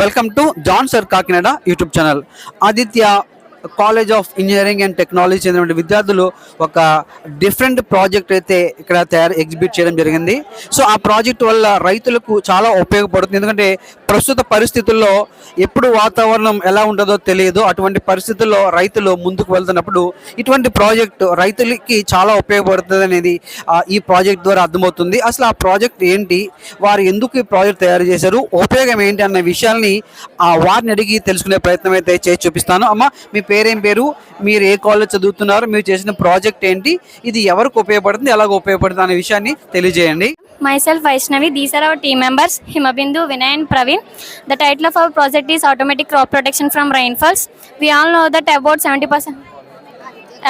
Welcome to John sir Kakinada YouTube channel Aditya college of engineering and technology చెందిన విద్యార్థులు ఒక different project అయితే ఇక్కడ తయారు ఎగ్జిబిట్ చేయడం జరిగింది. సో ఆ ప్రాజెక్ట్ వల్ల రైతులకు చాలా ఉపయోగపడుతుంది. ఎందుకంటే ప్రస్తుత పరిస్థితుల్లో ఎప్పుడు వాతావరణం ఎలా ఉంటుందో తెలియదు. అటువంటి పరిస్థితుల్లో రైతులు ముందుకు వెళ్తున్నప్పుడు ఇటువంటి ప్రాజెక్ట్ రైతులకి చాలా ఉపయోగపడుతుంది అనేది ఈ ప్రాజెక్ట్ ద్వారా అర్థమవుతుంది. అసలు ఆ ప్రాజెక్ట్ ఏంటి? వారు ఎందుకు ఈ ప్రాజెక్ట్ తయారు చేశారు? ఉపయోగం ఏంటి? అన్న విషయాల్ని ఆ వారిని అడిగి తెలుసుకునే ప్రయత్నం అయితే చేసి చూపిస్తాను. అమ్మ మీ పేరేం పేరు? మీరు ఏ కాలేజ్ చదువుతున్నారు? మీరు చేసిన ప్రాజెక్ట్ ఏంటి? ఇది ఎవరికి ఉపయోగపడుతుంది? ఎలాగ ఉపయోగపడుతుంది అనే విషయాన్ని తెలియజేయండి. Myself Vaishnavi these are our team members Himabindu Vinay and Praveen the title of our project is automatic crop protection from rainfalls we all know that about seventy percent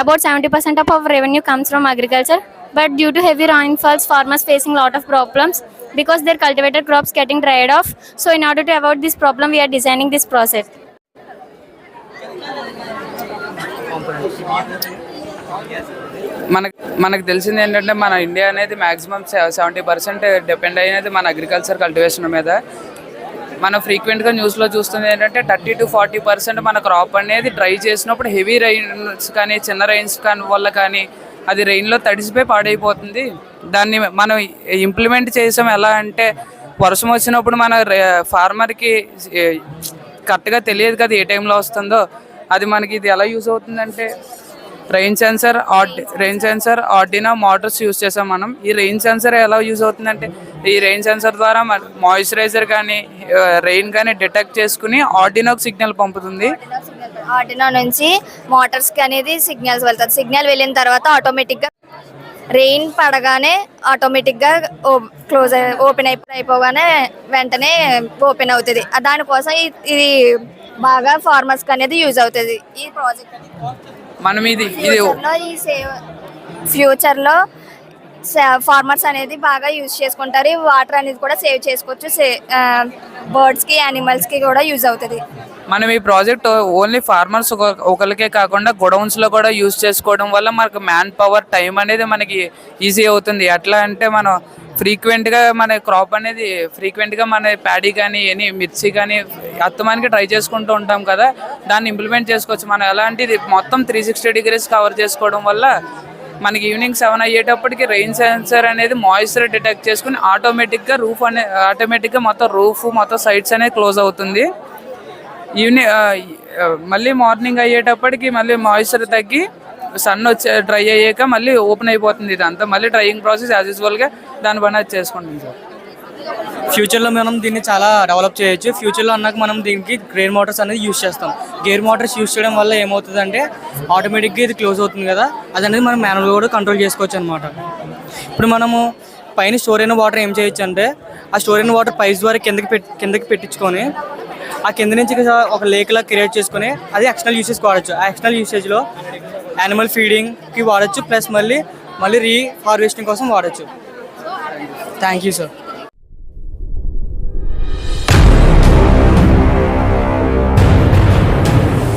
about seventy percent of our revenue comes from agriculture but due to heavy rainfalls farmers facing lot of problems because their cultivated crops getting dried off so in order to about this problem we are designing this process మనకు మనకు తెలిసింది ఏంటంటే మన India అనేది maximum seventy percent depend అయినది మన agriculture cultivation మీద. మనం ఫ్రీక్వెంట్గా న్యూస్లో చూస్తుంది ఏంటంటే థర్టీ టు ఫార్టీ పర్సెంట్ మన క్రాప్ అనేది డ్రై చేసినప్పుడు హెవీ రైన్స్ కానీ చిన్న రైన్స్ కానీ వల్ల కానీ అది రెయిన్లో తడిసిపోయి పాడైపోతుంది. దాన్ని మనం ఇంప్లిమెంట్ చేసాం ఎలా అంటే వర్షం వచ్చినప్పుడు మన ఫార్మర్కి కరెక్ట్గా తెలియదు కదా ఏ టైంలో వస్తుందో. అది మనకి ఇది ఎలా యూజ్ అవుతుందంటే rain sensor RD rain sensor Arduino motors use చేసాం మనం. ఈ రెయిన్ సెన్సర్ ఎలా యూజ్ అవుతుందంటే ఈ రెయిన్ సెన్సర్ ద్వారా మాయిశ్చరైజర్ కానీ రెయిన్ కానీ డిటెక్ట్ చేసుకుని ఆర్డినోకి సిగ్నల్ పంపుతుంది. ఆర్డినో నుంచి మోటార్స్కి అనేది సిగ్నల్స్ వెళ్తుంది సిగ్నల్ వెళ్ళిన తర్వాత ఆటోమేటిక్గా రెయిన్ పడగానే ఆటోమేటిక్గా క్లోజ్ ఓపెన్ అయిపో అయిపోగానే వెంటనే ఓపెన్ అవుతుంది. దానికోసం ఇది బాగా ఫార్మర్స్కి అనేది యూజ్ అవుతుంది. ఈ ప్రాజెక్ట్ మనం ఇది ఇది ఫ్యూచర్లో ఈ సేవ్ ఫ్యూచర్లో ఫార్మర్స్ అనేది బాగా యూజ్ చేసుకుంటారు. వాటర్ అనేది కూడా సేవ్ చేసుకోవచ్చు. బర్డ్స్ బర్డ్స్కి యానిమల్స్కి కూడా యూజ్ అవుతుంది. మనం ఈ ప్రాజెక్ట్ ఓన్లీ ఫార్మర్స్ ఒకరికే కాకుండా గొడౌన్స్లో కూడా యూజ్ చేసుకోవడం వల్ల మనకు మ్యాన్ పవర్ టైం అనేది మనకి ఈజీ అవుతుంది. ఎట్లా అంటే మనం ఫ్రీక్వెంట్గా మన క్రాప్ అనేది ఫ్రీక్వెంట్గా మన ప్యాడీ కానీ ఎనీ మిర్చి కానీ అత్తమానికి ట్రై చేసుకుంటూ ఉంటాం కదా దాన్ని ఇంప్లిమెంట్ చేసుకోవచ్చు. మనం ఎలాంటిది మొత్తం త్రీ సిక్స్టీ డిగ్రీస్ కవర్ చేసుకోవడం వల్ల మనకి ఈవినింగ్ సెవెన్ అయ్యేటప్పటికి రెయిన్ సెన్సర్ అనేది మాయిశ్చర్ డిటెక్ట్ చేసుకుని ఆటోమేటిక్గా రూఫ్ అనే ఆటోమేటిక్గా మొత్తం రూఫ్ మొత్తం సైడ్స్ అనేది క్లోజ్ అవుతుంది. ఈవినింగ్ మళ్ళీ మార్నింగ్ అయ్యేటప్పటికి మళ్ళీ మాయిశ్చర్ తగ్గి సన్ వచ్చే డ్రై అయ్యాక మళ్ళీ ఓపెన్ అయిపోతుంది ఇదంతా. మళ్ళీ డ్రైయింగ్ ప్రాసెస్ యాజ్ యూజువల్గా దాని పని అది చేసుకుంటుంది సార్. ఫ్యూచర్లో మనం దీన్ని చాలా డెవలప్ చేయొచ్చు. ఫ్యూచర్లో అన్నాక మనం దీనికి గేర్ మోటార్స్ అనేది యూస్ చేస్తాం. గేర్ మోటార్స్ యూస్ చేయడం వల్ల ఏమవుతుందంటే ఆటోమేటిక్గా ఇది క్లోజ్ అవుతుంది కదా. అది అనేది మనం మాన్యువల్గా కూడా కంట్రోల్ చేసుకోవచ్చు అనమాట ఇప్పుడు మనము పైన స్టోర్ అయిన వాటర్ ఏం చేయొచ్చు అంటే ఆ స్టోర్ అయిన వాటర్ పైస్ ద్వారా కిందకి పెట్టి కిందకి పెట్టించుకొని ఆ కింద నుంచి ఒక లేక్లా క్రియేట్ చేసుకొని అది ఎక్స్టర్నల్ యూసేజ్ వాడచ్చు. ఆ ఎక్స్టర్నల్ యూసేజ్లో యానిమల్ ఫీడింగ్కి వాడచ్చు ప్లస్ మళ్ళీ మళ్ళీ రీ హార్వెస్టింగ్ కోసం వాడచ్చు. Thank you sir